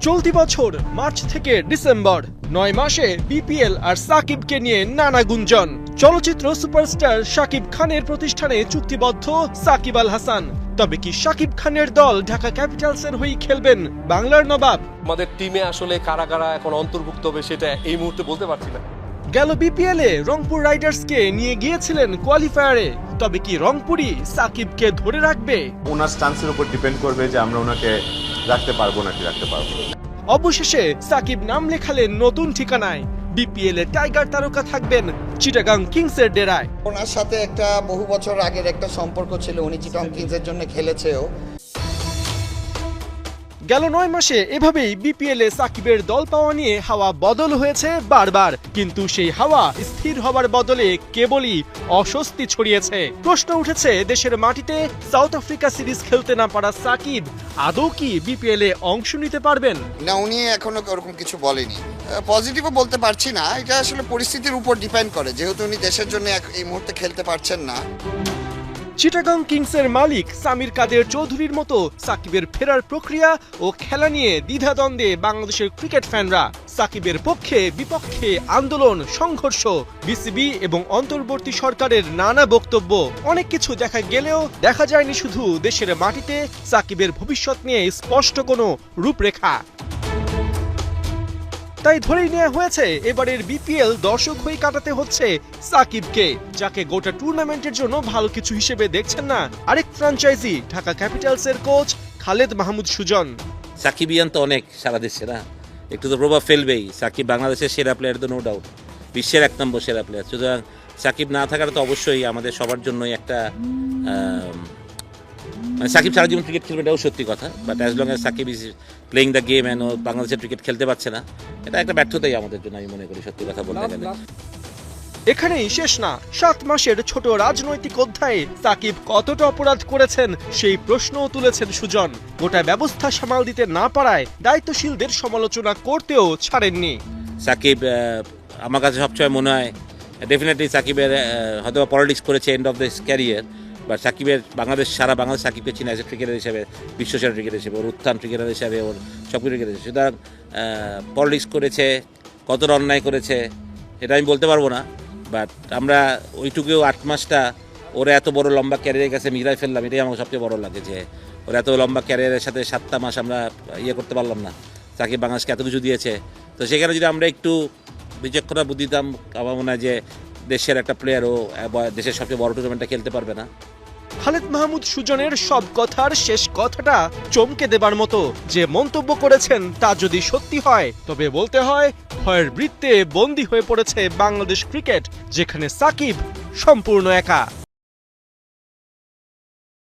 চলতি বছর মার্চ থেকে ডিসেম্বর নয় মাসে বিপিএল আর সাকিবকে নিয়ে নানা গুঞ্জন। চলচ্চিত্র সুপারস্টার সাকিব খানের প্রতিষ্ঠানে চুক্তিবদ্ধ সাকিব আল হাসান। তবে কি সাকিব খানের দল ঢাকা ক্যাপিটালসের হয়ে খেলবেন বাংলার নবাব? আমাদের টিমে আসলে কারা কারা এখন অন্তর্ভুক্ত হবে সেটা এই মুহূর্তে বলতে পারছি না। গেল বিপিএল এ রংপুর রাইডার্সকে নিয়ে গিয়েছিলেন কোয়ালিফায়ারে। তবে কি রংপুরই সাকিবকে ধরে রাখবে? ওনার স্টান্সের উপর ডিপেন্ড করবে যে আমরা ওনাকে রাখতে পারব নাকি রাখতে পারব অবশেষে সাকিব নাম লেখালেন নতুন ঠিকানায়। বিপিএল এ টাইগার তারকা থাকবেন চিটাগাং কিংস এর ডেরায়। ওনার সাথে একটা বহু বছর আগের একটা সম্পর্ক ছিল উনি চিটং কিংসের জন্য খেলেছেও। গেল নয় মাসে এভাবেই বিপিএল এ সাকিবের দল পাওয়া নিয়ে হাওয়া বদল হয়েছে বারবার। কিন্তু সেই হাওয়া স্থির হবার বদলে কেবলই অস্বস্তি ছড়িয়েছে। প্রশ্ন উঠেছে, দেশের মাটিতে সাউথ আফ্রিকা সিরিজ খেলতে না পারা সাকিব আদৌ কি বিপিএল এ অংশ নিতে পারবেন? না, উনি এখনও ওরকম কিছু বলেনি। পজিটিভও বলতে পারছি না। এটা আসলে পরিস্থিতির উপর ডিপেন্ড করে। যেহেতু উনি দেশের জন্য এই মুহূর্তে খেলতে পারছেন না। চিটাগাং কিংসের মালিক সামির কাদের চৌধুরীর মতো সাকিবের ফেরার প্রক্রিয়া ও খেলা নিয়ে দ্বিধাদ্বন্দ্বে বাংলাদেশের ক্রিকেট ফ্যানরা। সাকিবের পক্ষে বিপক্ষে আন্দোলন, সংঘর্ষ, বিসিবি এবং অন্তর্বর্তী সরকারের নানা বক্তব্য। অনেক কিছু দেখা গেলেও দেখা যায়নি শুধু দেশের মাটিতে। সাকিবের ভবিষ্যৎ নিয়ে স্পষ্ট কোনো রূপরেখা। তাই ধরেই নেওয়া হয়েছে, এবারের বিপিএল দর্শক হয়ে কাটাতে হচ্ছে সাকিবকে, যাকে গোটা টুর্নামেন্টের জন্য ভালো কিছু হিসেবে দেখছেন না আরেক ফ্র্যাঞ্চাইজি ঢাকা ক্যাপিটালসের কোচ খালেদ মাহমুদ সুজন। সাকিবিয়ান তো অনেক সারা দেশে না? একটু তো প্রভাব ফেলবেই। সাকিব বাংলাদেশের সেরা প্লেয়ার তো নো ডাউট বিশ্বের এক নম্বর সেরা প্লেয়ার সুতরাং সাকিব না থাকার তো অবশ্যই আমাদের সবার জন্যই একটা মানে সাকিব সারা জীবন ক্রিকেট খেলবে এটাও সত্যি কথা। But as long as Shakib is playing the game and ও বাংলাদেশের ক্রিকেট খেলতে পারছে না এটা একটা ব্যর্থতাই আমাদের জন্য আমি মনে করি সত্যি কথা বলতে গেলে। এখানেই শেষ না সাত মাসের ছোট রাজনৈতিক অধ্যায়ে সাকিব কতটা অপরাধ করেছেন সেই প্রশ্নও তুলেছেন সুজন। গোটা ব্যবস্থা সামাল দিতে না পারায় দায়িত্বশীলদের সমালোচনা করতেও ছাড়েননি। সাকিব আমার কাছে সবসময় মনে হয় ডেফিনেটলি সাকিবের হয়তো পলিটিক্স করেছে end of this career but সাকিবের বাংলাদেশ, সারা বাংলাদেশ সাকিবকে চিনে আছে ক্রিকেটার হিসেবে বিশ্বসেরা ক্রিকেটার হিসেবে, ওর উত্থান ক্রিকেটার হিসেবে, ওর সব ক্রিকেটার হিসেবে। সুতরাং পলিটিক্স করেছে কতটা অন্যায় করেছে, এটা আমি বলতে পারব না বাট আমরা ওইটুকুও আট মাসটা ওরা এত বড় লম্বা ক্যারিয়ারের কাছে মিলাই ফেললাম, এটাই আমার সবচেয়ে বড় লাগে যে, ওরা এত লম্বা ক্যারিয়ারের সাথে সাতটা মাস আমরা ইয়ে করতে পারলাম না। সাকিব বাংলাদেশকে এত কিছু দিয়েছে। তো সেখানে যদি আমরা একটু বিচক্ষণা বুদ্ধি দিতাম আমার মনে হয় যে দেশের একটা প্লেয়ারও দেশের সবচেয়ে বড় টুর্নামেন্টটা খেলতে পারবে না। খালেদ মাহমুদ সুজনের সব কথার শেষ কথাটা চমকে দেবার মতো যে মন্তব্য করেছেন তা যদি সত্যি হয়, তবে বলতে হয় ভয়ের বৃত্তে বন্দী হয়ে পড়েছে বাংলাদেশ ক্রিকেট, যেখানে সাকিব সম্পূর্ণ একা।